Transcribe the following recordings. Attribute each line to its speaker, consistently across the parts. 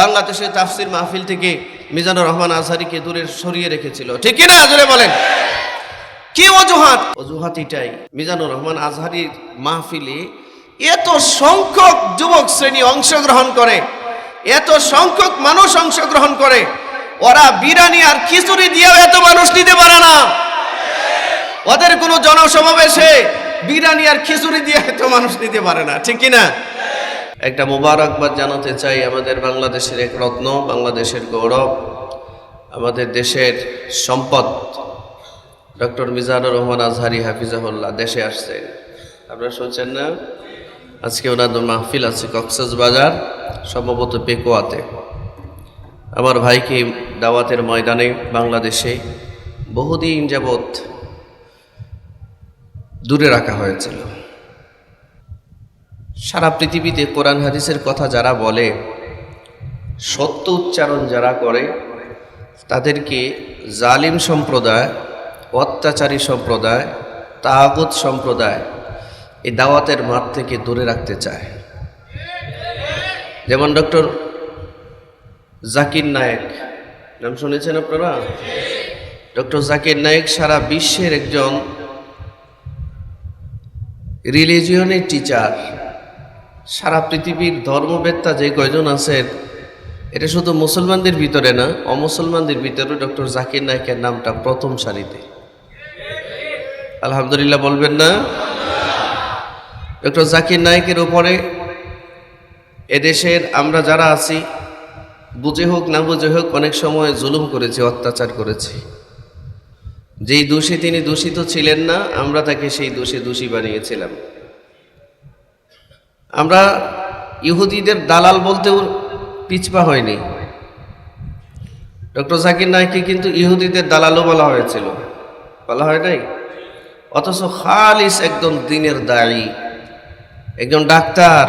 Speaker 1: বাংলাদেশের তাফসির মাহফিল থেকে মিজানুর রহমান আজহারিকে দূরে সরিয়ে রেখেছিল। ঠিক কিনা জোরে বলেন। কি অজুহাত? অজুহাত এটাই, মিজানুর রহমান আজহারির মাহফিলে এত সংখ্যক যুবক শ্রেণি অংশগ্রহণ করে, এত সংখ্যক মানুষ অংশগ্রহণ করে, ওরা বিরানি আর খিচুড়ি দিয়েও এত মানুষ নিতে পারে না। ওদের কোনো জনসমাবেশে বিরানি আর খিচুড়ি দিয়ে এত মানুষ নিতে পারে না। ঠিক কিনা একটা মোবারকবাদ জানাতে চাই আমাদের বাংলাদেশের এক রত্ন, বাংলাদেশের গৌরব, আমাদের দেশের সম্পদ। ডক্টর মিজানুর রহমান আজহারি হাফিজাহুল্লাহ দেশে আসছেন। আপনারা শুনছেন না? আজকে ওনাদের মাহফিল আছে কক্সেস বাজার সম্ভবত পেকোয়াতে। আমার ভাইকে দাওয়াতের ময়দানে বাংলাদেশে বহুদিন যাবৎ দূরে রাখা হয়েছিল। সারা পৃথিবীতে কোরআন হাদিসের কথা যারা বলে, সত্য উচ্চারণ যারা করে, তাদেরকে জালিম সম্প্রদায়, অত্যাচারী সম্প্রদায়, তাগুত সম্প্রদায় এই দাওয়াতের মাঠ থেকে দূরে রাখতে চায়। যেমন ডক্টর জাকির নায়েক, নাম শুনেছেন আপনারা? ডক্টর জাকির নায়েক সারা বিশ্বের একজন রিলিজিয়নের টিচার সারা পৃথিবীর ধর্মবেত্তা যে কয়জন আছেন, এটা শুধু মুসলমানদের ভিতরে না, অমুসলমানদের ভিতরে ডক্টর জাকির নায়কের নামটা প্রথম সারিতে। আলহামদুলিল্লাহ বলবেন না? ডক্টর জাকির নায়কের উপরে এদেশের আমরা যারা আছি, বুঝে হোক না বুঝে হোক, অনেক সময় জুলুম করেছি, অত্যাচার করেছি। যেই দোষী তিনি দূষিত ছিলেন না, আমরা তাকে সেই দোষে দোষী বানিয়েছিলাম। আমরা ইহুদিদের দালাল বলতেও পিছপা হয়নি। ডক্টর জাকির নায়ককে কিন্তু ইহুদিদের দালালও বলা হয়েছিল। বলা হয় নাই? অথচ খালিস একজন দিনের দায়ী, একজন ডাক্তার।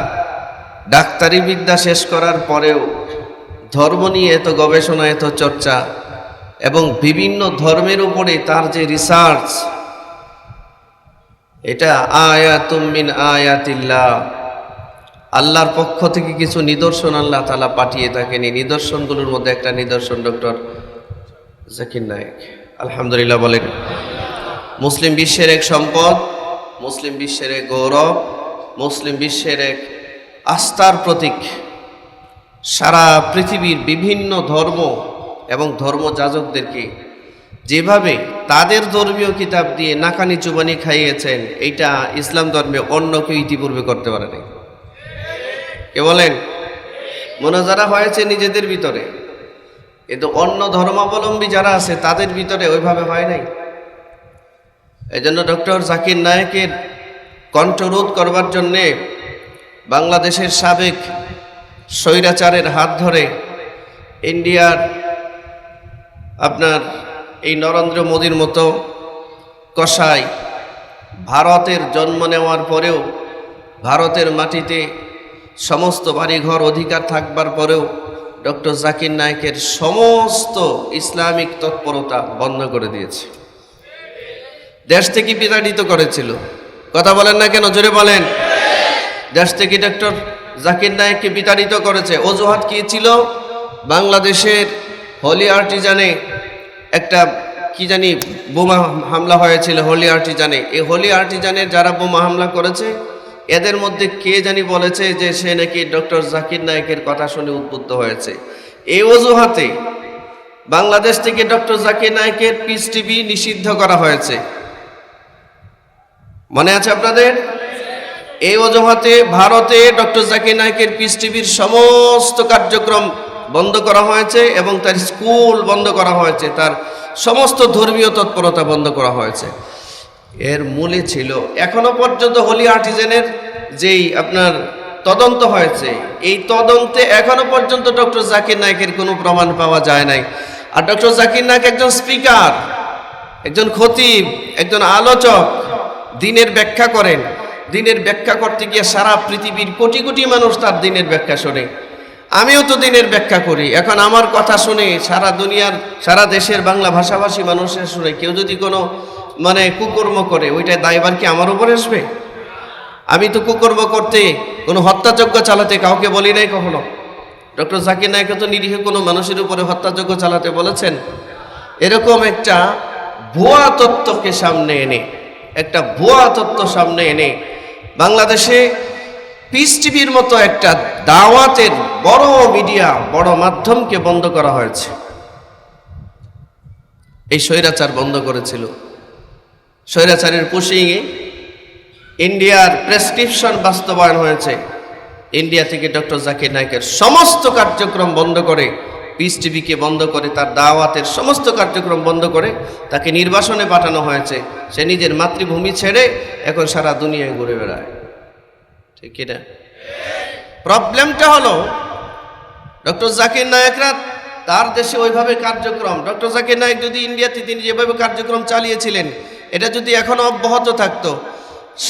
Speaker 1: ডাক্তারি বিদ্যা শেষ করার পরেও ধর্ম নিয়ে এত গবেষণা, এত চর্চা এবং বিভিন্ন ধর্মের উপরে তার যে রিসার্চ এটা আয়াতুমিন আয়াতিল্লাহ। আল্লাহর পক্ষ থেকে কিছু নিদর্শন আল্লাহ তালা পাঠিয়ে থাকেন। এই নিদর্শনগুলোর মধ্যে একটা নিদর্শন ডক্টর জাকির নায়ক। আলহামদুলিল্লাহ বলেন, মুসলিম বিশ্বের এক সম্পদ, মুসলিম বিশ্বের এক গৌরব, মুসলিম বিশ্বের এক আস্থার প্রতীক। সারা পৃথিবীর বিভিন্ন ধর্ম এবং ধর্মযাজকদেরকে যেভাবে তাদের ধর্মীয় কিতাব দিয়ে নাকানি চুবানি খাইয়েছেন, এইটা ইসলাম ধর্মে অন্য কেউ ইতিপূর্বে করতে পারেনি। কে বলেন? মোনাজারা হয়েছে নিজেদের ভিতরে। কিন্তু অন্য ধর্মাবলম্বী যারা আছে, তাদের ভিতরে ওইভাবে হয় নাই। এই জন্য ডক্টর জাকির নায়কের কণ্ঠরোধ করবার জন্যে বাংলাদেশের সাবেক স্বৈরাচারের হাত ধরে ইন্ডিয়ার আপনার এই নরেন্দ্র মোদীর মতো কসাই ভারতের জন্ম নেওয়ার পরেও ভারতের মাটিতে সমস্ত বাড়িঘর অধিকার থাকবার পরেও ডক্টর জাকির নায়কের সমস্ত ইসলামিক তৎপরতা বন্ধ করে দিয়েছে। দেশ থেকে বিতাড়িত করেছিল। কথা বলেন না কেন? জোরে বলেন। দেশ থেকে ডক্টর জাকির নায়ককে বিতাড়িত করেছে। অজুহাত কি ছিল? বাংলাদেশের হোলি আর্টিজানে একটা কি জানি বোমা হামলা হয়েছিল হোলি আর্টিজানে। এই হোলি আর্টিজানের যারা বোমা হামলা করেছে এদের মধ্যে কে জানি বলেছে যে সে নাকি ডক্টর জাকির নায়কের কথা শুনে উদ্বুদ্ধ হয়েছে। এই অজুহাতে বাংলাদেশ থেকে ডক্টর জাকির নায়কের পিস টিভি নিষিদ্ধ করা হয়েছে। মনে আছে আপনাদের? এই অজুহাতে ভারতে ডক্টর জাকির নায়কের পিস টিভির সমস্ত কার্যক্রম বন্ধ করা হয়েছে এবং তার স্কুল বন্ধ করা হয়েছে। তার সমস্ত ধর্মীয় তৎপরতা বন্ধ করা হয়েছে। এর মূলে ছিল। এখনও পর্যন্ত হোলি আর্টিজেনের যেই আপনার তদন্ত হয়েছে, এই তদন্তে এখনও পর্যন্ত ডক্টর জাকির নায়কের কোনো প্রমাণ পাওয়া যায় নাই। আর ডক্টর জাকির নায়ক একজন স্পিকার, একজন খতিব, একজন আলোচক, দিনের ব্যাখ্যা করেন। দিনের ব্যাখ্যা করতে গিয়ে সারা পৃথিবীর কোটি কোটি মানুষ তার দিনের ব্যাখ্যা শোনে। আমিও তো দিনের ব্যাখ্যা করি। এখন আমার কথা শুনে সারা দুনিয়ার, সারা দেশের বাংলা ভাষাভাষী মানুষের শুনে কেউ যদি কোনো মানে কুকর্ম করে, ওইটা দায়বার কি আমার উপরে আসবে? আমি তো কুকর্ম করতে কোনো হত্যাযজ্ঞ চালাতে কাউকে বলি নাই কখনো। ডক্টর জাকির নায়ক তো নিরীহ কোনো মানুষের উপরে হত্যাযজ্ঞ চালাতে বলেছেন। এরকম একটা ভুয়া তত্ত্বকে সামনে এনে, একটা ভুয়া তত্ত্ব সামনে এনে বাংলাদেশে পিস টিভির মতো একটা দাওয়াতের বড় মিডিয়া, বড় মাধ্যমকে বন্ধ করা হয়েছে। এই স্বৈরাচার বন্ধ করেছিল। স্বৈরাচারের পুশিংয়ে ইন্ডিয়ার প্রেসক্রিপশন বাস্তবায়ন হয়েছে। ইন্ডিয়া থেকে ডক্টর জাকির নায়কের সমস্ত কার্যক্রম বন্ধ করে, পিস টিভিকে বন্ধ করে, তার দাওয়াতের সমস্ত কার্যক্রম বন্ধ করে তাকে নির্বাসনে পাঠানো হয়েছে। সে নিজের মাতৃভূমি ছেড়ে এখন সারা দুনিয়ায় ঘুরে বেড়ায়। ঠিক কিনা প্রবলেমটা হলো, ডক্টর জাকির নায়করা তার দেশে ওইভাবে কার্যক্রম, ডক্টর জাকির নায়ক যদি ইন্ডিয়াতে তিনি যেভাবে কার্যক্রম চালিয়েছিলেন এটা যদি এখনও অব্যাহত থাকতো,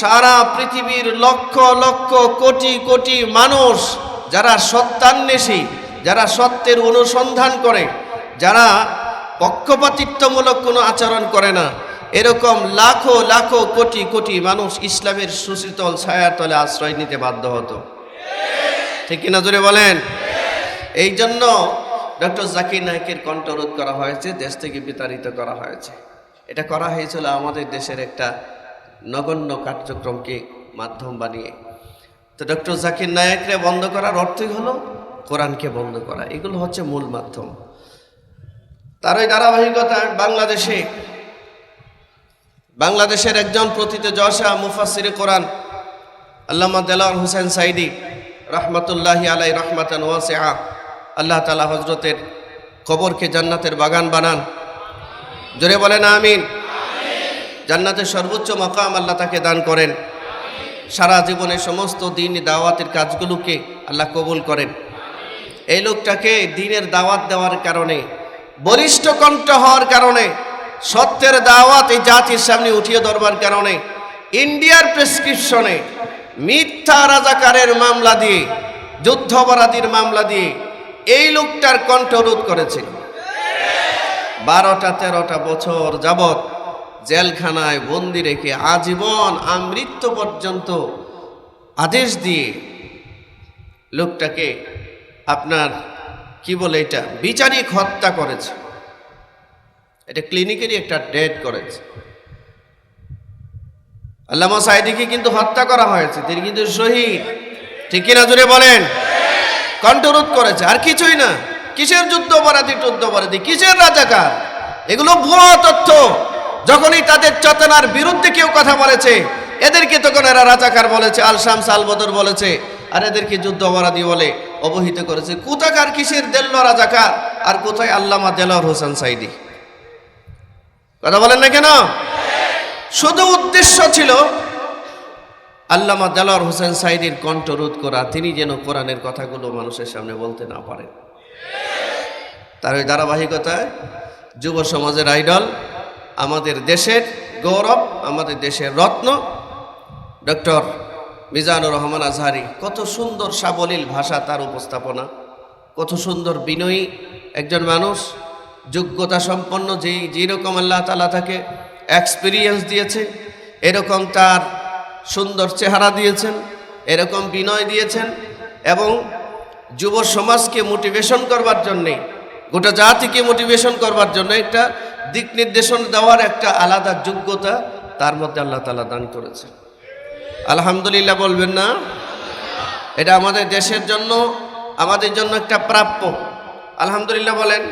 Speaker 1: সারা পৃথিবীর লক্ষ লক্ষ কোটি কোটি মানুষ যারা সত্যান্বেষী যারা সত্যের অনুসন্ধান করে, যারা পক্ষপাতিত্বমূলক কোনো আচরণ করে না, এরকম লাখো লাখো কোটি কোটি মানুষ ইসলামের সুশীতল ছায়াতলে আশ্রয় নিতে বাধ্য হতো। ঠিক কিনা জোরে বলেন? এই জন্য ডক্টর জাকির নায়কের কণ্ঠরোধ করা হয়েছে, দেশ থেকে বিতাড়িত করা হয়েছে। এটা করা হয়েছিল আমাদের দেশের একটা নগণ্য কার্যক্রমকে মাধ্যম বানিয়ে। তো ডক্টর জাকির নায়করে বন্ধ করার অর্থই হলো কোরআনকে বন্ধ করা। এগুলো হচ্ছে মূল মাধ্যম। তার ওই ধারাবাহিকতায় বাংলাদেশে। বাংলাদেশের একজন প্রথিত জশা মুফাসিরে কোরআন আল্লামা দেলার হোসেন সাইদি রহমতুল্লাহি আলাই রহমাতান আল্লাহ তালা হজরতের কবরকে জান্নাতের বাগান বানান। জোরে বলেন আমিন। জান্নাতের সর্বোচ্চ মকাম আল্লাহ তাকে দান করেন। সারা জীবনে সমস্ত দিন দাওয়াতের কাজগুলোকে আল্লাহ কবুল করেন। এই লোকটাকে দিনের দাওয়াত দেওয়ার কারণে, বলিষ্ঠ কণ্ঠ হওয়ার কারণে, সত্যের দাওয়াত এই জাতির সামনে উঠিয়ে ধরবার কারণে, ইন্ডিয়ার প্রেসক্রিপশনে মিথ্যা রাজাকারের মামলা দিয়ে, যুদ্ধাপরাধীর মামলা দিয়ে এই লোকটার কণ্ঠ রোধ করেছিল। বারোটা, তেরোটা বছর যাবৎ জেলখানায় বন্দি রেখে আজীবন আমৃত্যু পর্যন্ত আদেশ দিয়ে লোকটাকে আপনার, কি বলে এটা, বিচারিক হত্যা করেছে। এটা ক্লিনিকেরই একটা ডেট করেছে। আল্লামা সাইদিকে কিন্তু হত্যা করা হয়েছে, তিনি কিন্তু শহীদ। ঠিক কিনা জুড়ে বলেন? কণ্ঠরোধ করেছে, আর কিছুই না। কিসের যুদ্ধ অপরাধী, টুদ্ধ অপরাধী? কিসের রাজাকার? এগুলো ভুয়া তথ্য। যখনই তাদের চেতনার বিরুদ্ধে কেউ কথা বলেছে, এদেরকে তখন এরা রাজাকার বলেছে, আলসাম শামস আল বদর বলেছে, আর এদেরকে যুদ্ধ অপরাধী বলে অবহিত করেছে। কোথাকার কিসের দেল্ল রাজাকার, আর কোথায় আল্লামা দেলর হোসেন সাইদি? কথা বলেন না কেন? শুধু উদ্দেশ্য ছিল আল্লামা দেলর হোসেন সাইদির কণ্ঠ রোধ করা, তিনি যেন কোরআনের কথাগুলো মানুষের সামনে বলতে না পারেন। তার ওই ধারাবাহিকতায় যুব সমাজের আইডল, আমাদের দেশের গৌরব, আমাদের দেশের রত্ন, ডক্টর মিজানুর রহমান আজহারি, কত সুন্দর সাবলীল ভাষা তার উপস্থাপনা, কত সুন্দর বিনয়ী একজন মানুষ, যোগ্যতা সম্পন্ন যেই যেরকম আল্লাহ তালা তাকে এক্সপিরিয়েন্স দিয়েছে, এরকম তার সুন্দর চেহারা দিয়েছেন, এরকম বিনয় দিয়েছেন এবং যুব সমাজকে মোটিভেশন করবার জন্যে গোটা জাতিকে মোটিভেশন করবার জন্য একটা দিক নির্দেশন দেওয়ার একটা আলাদা যোগ্যতা তার মধ্যে আল্লাহ তালা দান করেছে আলহামদুলিল্লাহ বলবেন না। এটা আমাদের দেশের জন্য, আমাদের জন্য একটা প্রাপ্য। আলহামদুলিল্লাহ বলেন।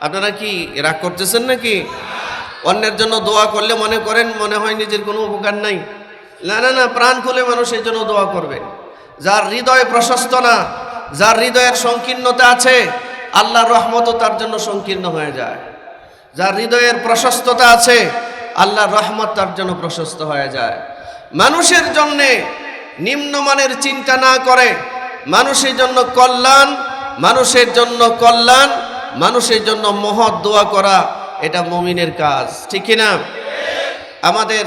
Speaker 1: আপনারা কি রাগ করতেছেন নাকি? অন্যের জন্য দোয়া করলে মনে করেন, মনে হয় নিজের কোনো উপকার নাই। না না না, প্রাণ খুলে মানুষ এই জন্য দোয়া করবে। যার হৃদয় প্রশস্ত না, যার হৃদয়ের সংকীর্ণতা আছে আল্লাহর রহমতও তার জন্য সংকীর্ণ হয়ে যায়। যার হৃদয়ের প্রশস্ততা আছে, আল্লাহর রহমত তার জন্য প্রশস্ত হয়ে যায়। মানুষের জন্যে নিম্নমানের চিন্তা না করে, মানুষের জন্য কল্যাণ, মানুষের জন্য কল্যাণ, মানুষের জন্য মহৎ দোয়া করা, এটা মমিনের কাজ। ঠিক কিনা? আমাদের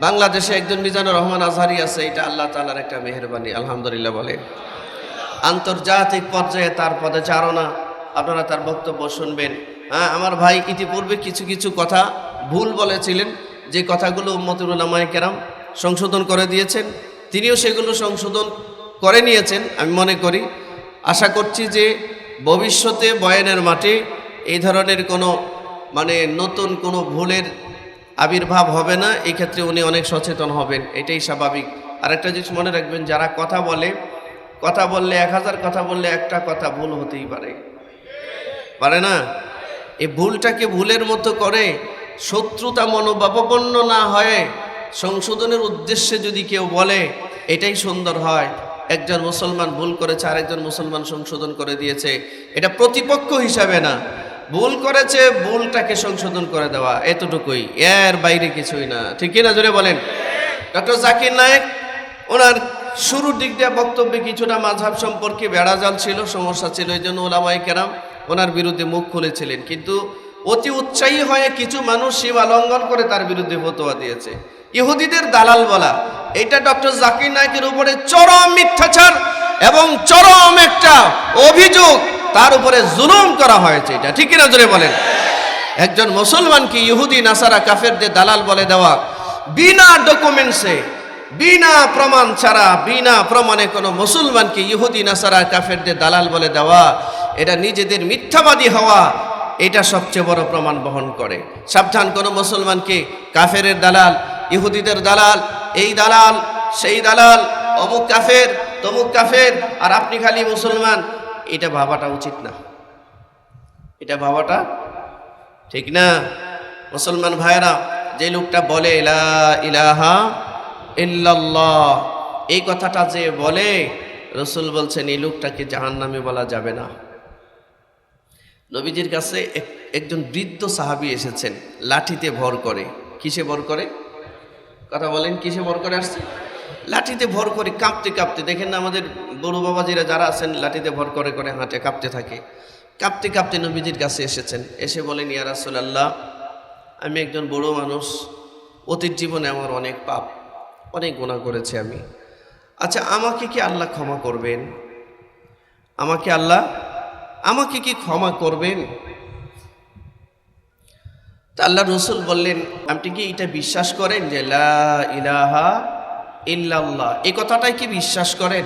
Speaker 1: বাংলাদেশে একজন মিজানুর রহমান আজহারি আছে, এটা আল্লাহ তালার একটা মেহরবানি, আলহামদুলিল্লাহ বলে। আন্তর্জাতিক পর্যায়ে তার পদচারণা আপনারা তার বক্তব্য শুনবেন। হ্যাঁ আমার ভাই ইতিপূর্বে কিছু কিছু কথা ভুল বলেছিলেন। যে কথাগুলো উম্মতুল কেরাম সংশোধন করে দিয়েছেন, তিনিও সেগুলো সংশোধন করে নিয়েছেন, আমি মনে করি। আশা করছি যে ভবিষ্যতে বয়ানের মাঠে এই ধরনের কোনো মানে নতুন কোনো ভুলের আবির্ভাব হবে না। এই ক্ষেত্রে উনি অনেক সচেতন হবেন, এটাই স্বাভাবিক। আরেকটা জিনিস মনে রাখবেন, যারা কথা বলে কথা বললে এক হাজার, কথা বললে একটা কথা ভুল হতেই পারে। পারে না? এই ভুলটাকে ভুলের মতো করে শত্রুতা মনোভাবাপন্ন না হয়ে সংশোধনের উদ্দেশ্যে যদি কেউ বলে, এটাই সুন্দর হয়। একজন মুসলমান ভুল করেছে, আরেকজন মুসলমান সংশোধন করে দিয়েছে। এটা প্রতিপক্ষ হিসাবে না। ভুল করেছে, ভুলটাকে সংশোধন করে দেওয়া, এতটুকুই। এর বাইরে কিছুই না। ঠিক না? জোরে বলেন। ডক্টর জাকির নায়েক, ওনার শুরুর দিক দিয়ে বক্তব্যে কিছুটা মাঝহাব সম্পর্কে বেড়াজাল ছিল, সমস্যা ছিল, এই জন্য ওলামাই কেরাম ওনার বিরুদ্ধে মুখ খুলেছিলেন। কিন্তু অতি উৎসাহী হয়ে কিছু মানুষ সীমা লঙ্ঘন করে তার বিরুদ্ধে ফতোয়া দিয়েছে। ইহুদিদের দালাল বলা, এটা ডক্টর জাকির নায়কের উপরে চরম মিথ্যাচার এবং চরম একটা অভিযোগ, তার উপরে জুলুম করা হয়েছে এটা। ঠিক কিনা জোরে বলেন? একজন মুসলমানকে ইহুদি, নাসারা, কাফেরদের দালাল বলে দেওয়া, বিনা ডকুমেন্টসে বিনা প্রমাণ ছাড়া, বিনা প্রমাণে কোনো মুসলমানকে ইহুদি, নাসারা, কাফেরদের দালাল বলে দেওয়া, এটা নিজেদের মিথ্যাবাদী হওয়া, এটা সবচেয়ে বড় প্রমাণ বহন করে। সাবধান, কোনো মুসলমানকে কাফেরের দালাল, ইহুদিদের দালাল, এই দালাল, সেই দালাল, অমুক কাফের, তমুক কাফের, আর আপনি খালি মুসলমান, এটা ভাবাটা উচিত না। এটা ভাবাটা ঠিক না? মুসলমান ভাইরা যে লোকটা বলে, লা ইলাহা ইল্লাল্লাহ। এই কথাটা যে বলে, রসুল বলছেন, এই লোকটাকে জাহান নামে বলা যাবে না। নবীজির কাছে এক- একজন বৃদ্ধ সাহাবি এসেছেন, লাঠিতে ভর করে। কিসে ভর করে? কথা বলেন, কিসে ভর করে আসছে? লাঠিতে ভর করে, কাঁপতে কাঁপতে। দেখেন না, আমাদের বড় বাবাজিরা যারা আছেন, লাঠিতে ভর করে করে হাঁটে, কাঁপতে থাকে। কাঁপতে কাঁপতে নবীজির কাছে এসেছেন। এসে বলেন, ইয়া রাসূলুল্লাহ, আমি একজন বড় মানুষ। অতীত জীবনে আমার অনেক পাপ অনেক গুণা করেছি আমি। আচ্ছা আমাকে কি আল্লাহ ক্ষমা করবেন? আমাকে আল্লাহ, আমাকে কি ক্ষমা করবেন? তা আল্লাহ রসুল বললেন, আপনি কি এটা বিশ্বাস করেন যে ইলাহা ইল্লাল্লাহ? এই কথাটাই কি বিশ্বাস করেন?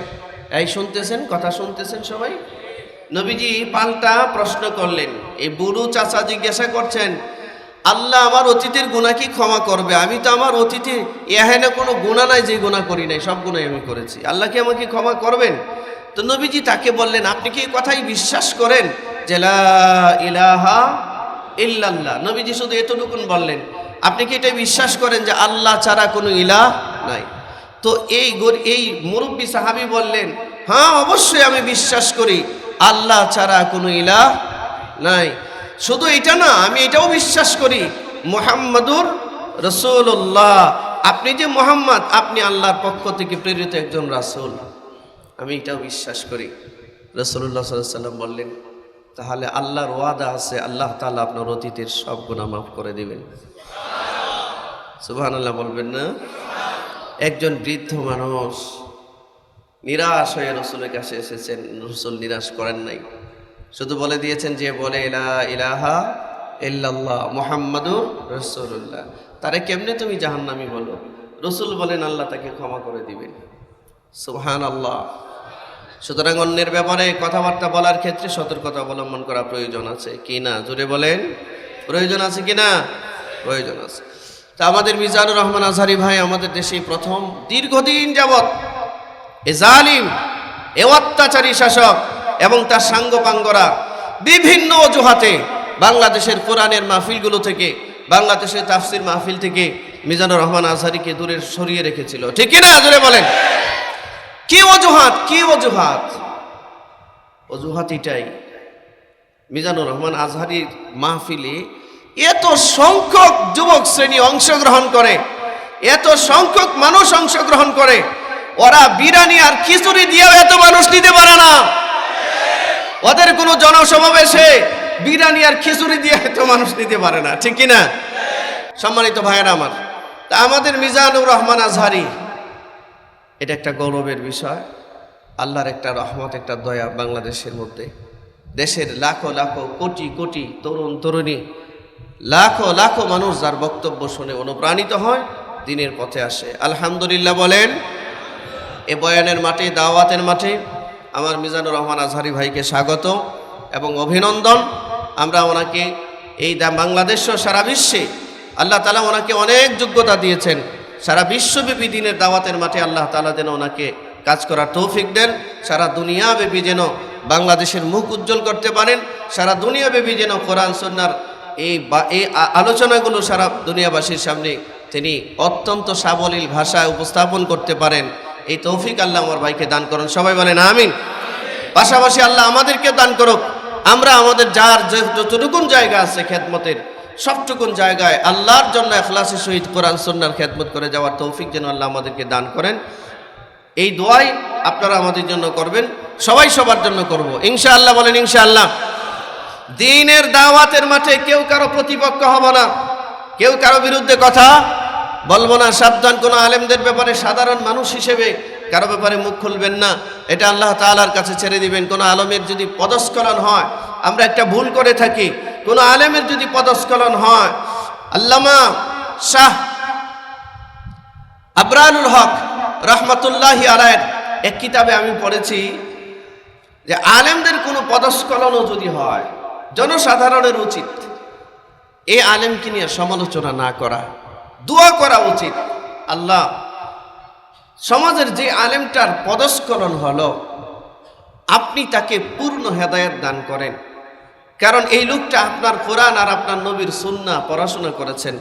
Speaker 1: এই শুনতেছেন? কথা শুনতেছেন সবাই? নবীজি পাল্টা প্রশ্ন করলেন। এই বুড়ো চাচা জিজ্ঞাসা করছেন আল্লাহ আমার অতীতের গুণা কি ক্ষমা করবে? আমি তো আমার অতীতে এখানে কোনো গুণা নাই, যে গুণা করি নাই, সব গুণাই আমি করেছি। আল্লাহ কি আমাকে ক্ষমা করবেন? তো নবীজি তাকে বললেন, আপনি কি কথাই বিশ্বাস করেন যে ইলাহা ইল্লাল্লাহ? নবীজি শুধু এতটুকুন বললেন, আপনি কি এটা বিশ্বাস করেন যে আল্লাহ ছাড়া কোনো ইলাহ নাই? তো এই এই মুরব্বী সাহাবি বললেন হ্যাঁ অবশ্যই আমি বিশ্বাস করি, আল্লাহ ছাড়া কোনো ইলাহ নাই। শুধু এটা না, আমি এটাও বিশ্বাস করি, মোহাম্মদুর রসুল্লাহ আপনি যে মোহাম্মদ, আপনি আল্লাহর পক্ষ থেকে প্রেরিত একজন রাসূল। আমি এটাও বিশ্বাস করি। রসুল্লাহ সাল্লাম বললেন, তাহলে আল্লাহর ওয়াদা আছে, আল্লাহ তাআলা আপনার অতীতের সব গুণা মাফ করে দেবেন। সুবহান আল্লাহ বলবেন না? একজন বৃদ্ধ মানুষ নিরাশ হয়ে রসুলের কাছে এসেছেন, রসুল নিরাশ করেন নাই। শুধু বলে দিয়েছেন যে বলে ইলা ইলাহা ইল্লাল্লাহ, মোহাম্মদুর রসুল্লাহ তারে কেমনে তুমি জাহান্নামি বলো? রসুল বলেন, আল্লাহ তাকে ক্ষমা করে দিবেন। সুবহান আল্লাহ সুতরাং অন্যের ব্যাপারে কথাবার্তা বলার ক্ষেত্রে সতর্কতা অবলম্বন করা প্রয়োজন আছে কি না জোরে বলেন, প্রয়োজন আছে কি না প্রয়োজন আছে। তা আমাদের মিজানুর রহমান আজহারি ভাই আমাদের দেশে প্রথম দীর্ঘদিন যাবৎ এ জালিম, এ অত্যাচারী শাসক এবং তার সাঙ্গপাঙ্গরা বিভিন্ন অজুহাতে বাংলাদেশের কোরআনের মাহফিলগুলো থেকে, বাংলাদেশের তাফসির মাহফিল থেকে মিজানুর রহমান আজহারিকে দূরে সরিয়ে রেখেছিল। ঠিক কিনা? জোরে বলেন। কি অজুহাত? কি অজুহাত? অজুহাত এটাই। মিজানুর রহমান আজহারির মাহফিলে এত সংখ্যক যুবক শ্রেণি অংশগ্রহণ করে, এত সংখ্যক মানুষ অংশগ্রহণ করে, ওরা বিরানি আর খিচুড়ি দিয়েও এত মানুষ নিতে পারে না। ওদের কোনো জনসমাবেশে বিরানি আর খিচুড়ি দিয়ে এত মানুষ নিতে পারে না, ঠিক কিনা? সম্মানিত ভাইয়েরা আমার, তা আমাদের মিজানুর রহমান আজহারি, এটা একটা গৌরবের বিষয়। আল্লাহর একটা রহমত, একটা দয়া বাংলাদেশের মধ্যে। দেশের লাখো লাখো, কোটি কোটি তরুণ তরুণী, লাখো লাখো মানুষ যার বক্তব্য শুনে অনুপ্রাণিত হয়, দিনের পথে আসে। আলহামদুলিল্লাহ বলেন, এ বয়ানের মাঠে, দাওয়াতের মাঠে আমার মিজানুর রহমান আজহারি ভাইকে স্বাগত এবং অভিনন্দন। আমরা ওনাকে এই বাংলাদেশ সারা বিশ্বে আল্লাহ তালা ওনাকে অনেক যোগ্যতা দিয়েছেন। সারা বিশ্বব্যাপী দিনের দাওয়াতের মাঠে আল্লাহ তালা যেন ওনাকে কাজ করার তৌফিক দেন। সারা দুনিয়াব্যাপী যেন বাংলাদেশের মুখ উজ্জ্বল করতে পারেন। সারা দুনিয়াব্যাপী যেন কোরআন সন্ন্যার এই বা- এই আলোচনাগুলো সারা দুনিয়াবাসীর সামনে তিনি অত্যন্ত সাবলীল ভাষায় উপস্থাপন করতে পারেন। এই তৌফিক আল্লাহ আমার ভাইকে দান করুন। সবাই বলেন, আমিন। পাশাপাশি আল্লাহ আমাদেরকে দান করুক। আমরা আমাদের যার যতটুকুন জায়গা আছে খেদমতের, সবটুকুন জায়গায় আল্লাহর জন্য এখলাসের সহিত কোরআন সন্ন্যার খেদমত করে যাওয়ার তৌফিক যেন আল্লাহ আমাদেরকে দান করেন। এই দোয়াই আপনারা আমাদের জন্য করবেন, সবাই সবার জন্য করব। ইনশাআল্লাহ বলেন, ইনশাআল্লাহ। দিনের দাওয়াতের মাঠে কেউ কারও প্রতিপক্ষ হব না, কেউ কারও বিরুদ্ধে কথা বলব না, সাবধান, কোনো আলেমদের ব্যাপারে সাধারণ মানুষ হিসেবে কারও ব্যাপারে মুখ খুলবেন না। এটা আল্লাহ তাআলার কাছে ছেড়ে দিবেন। কোনো আলমের যদি পদস্খলন হয়, আমরা একটা ভুল করে থাকি। কোনো আলেমের যদি পদস্খলন হয়, আল্লামা শাহ আবরানুল হক রহমতুল্লাহ আলায়ের এক কিতাবে আমি পড়েছি যে আলেমদের কোনো পদস্খলনও যদি হয়, জনসাধারণের উচিত এই আলেমকে নিয়ে সমালোচনা না করা। দোয়া করা উচিত। আল্লাহ, সমাজের যে আলেমটার পদস্খলন হলো, আপনি তাকে পূর্ণ হেদায়েত দান করেন। কারণ এই লোকটা আপনার কোরআন আর আপনার নবীর সুন্না পড়াশোনা করেছেন।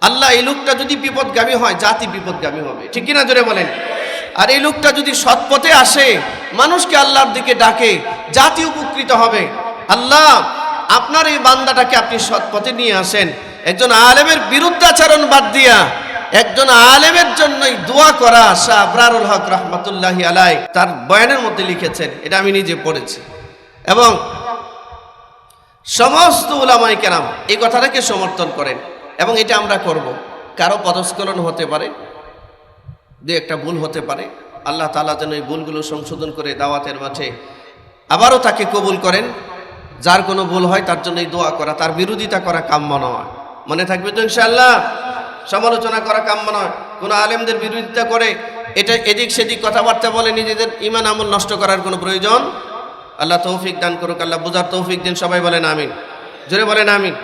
Speaker 1: আল্লাহ, এই লোকটা যদি বিপদগামী হয়, জাতি বিপদগামী হবে। ঠিক কিনা জোরে বলেন? আর এই লোকটা যদি সৎপথে আসে, মানুষকে আল্লাহর দিকে ডাকে, জাতি উপকৃত হবে। আল্লাহ, আপনার এই বান্দাটাকে আপনি সৎপথে নিয়ে আসেন। একজন আলেমের বিরুদ্ধাচরণ বাদ দিয়া একজন আলেমের জন্যই দোয়া করা শাহ আবরারুল হক রহমতুল্লাহ আলাই তার বয়ানের মধ্যে লিখেছেন, এটা আমি নিজে পড়েছি। এবং সমস্ত উলামাই কেরাম এই কথাটাকে সমর্থন করেন এবং এটা আমরা করব। কারও পদস্খলন হতে পারে, দু একটা ভুল হতে পারে, আল্লাহ তালা যেন এই ভুলগুলো সংশোধন করে দাওয়াতের মাঠে আবারও তাকে কবুল করেন। যার কোনো ভুল হয় তার জন্য এই দোয়া করা, তার বিরোধিতা করা কাম্য নয়। মনে থাকবে তো ইনশাল্লাহ সমালোচনা করা কাম্য নয়। কোনো আলেমদের বিরোধিতা করে এটা এদিক সেদিক কথাবার্তা বলে নিজেদের ইমান আমল নষ্ট করার কোনো প্রয়োজন? আল্লাহ তৌফিক দান করুক, আল্লাহ বুঝার তৌফিক দিন, সবাই বলেন আমিন। জোরে বলেন আমিন।